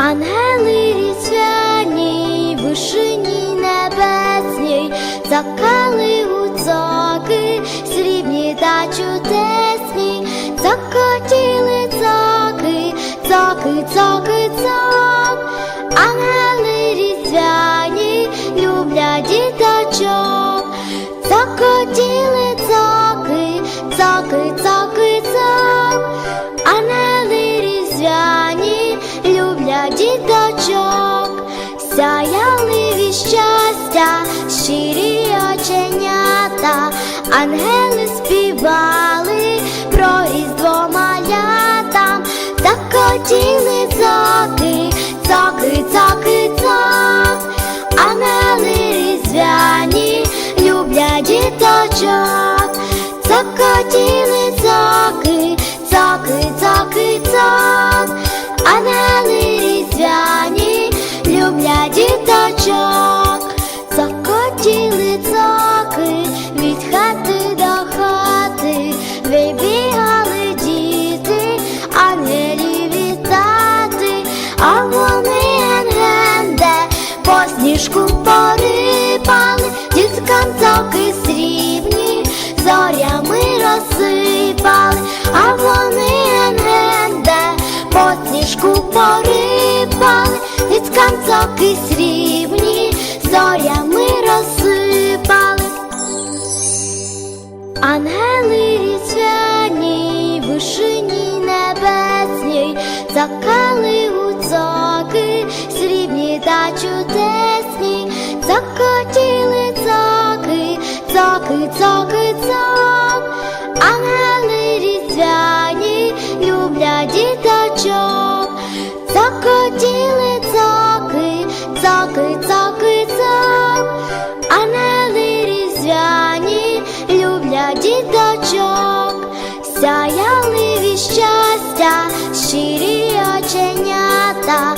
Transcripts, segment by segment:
Ангели різдвяні, вишині небесній, закали гуцаки, срібні та чудесні, закотіли цаки, цаки, цаки, ангели співали про різдво малятам, закотіли цаки, цаки, цаки, цак. Ангели різдвяні, люблять діточок, закотіли діткам цоки срібні, зорями розсипали. Ангели різдвяні, вишині небесній, закали гуцаки, срібні та чудесні, закотіли цаки, цаки, цаки, Ангели різдвяні, люблять діточок, сяяли від щастя, щирі оченята,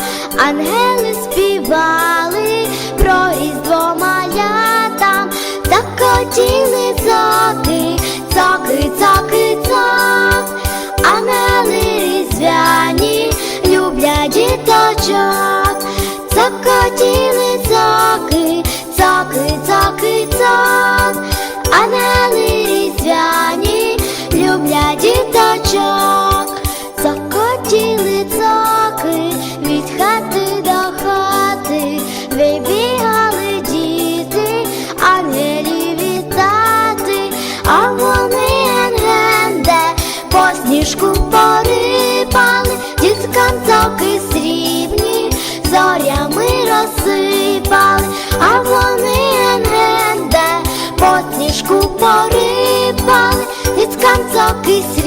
ангели співали про різдво малятам, закотіли цаки, цаки, цаки, цак. Ангели різдвяні, люблять діточок, розсипали, а вони НГНД по сніжку порипали, діткам канцоки срібні.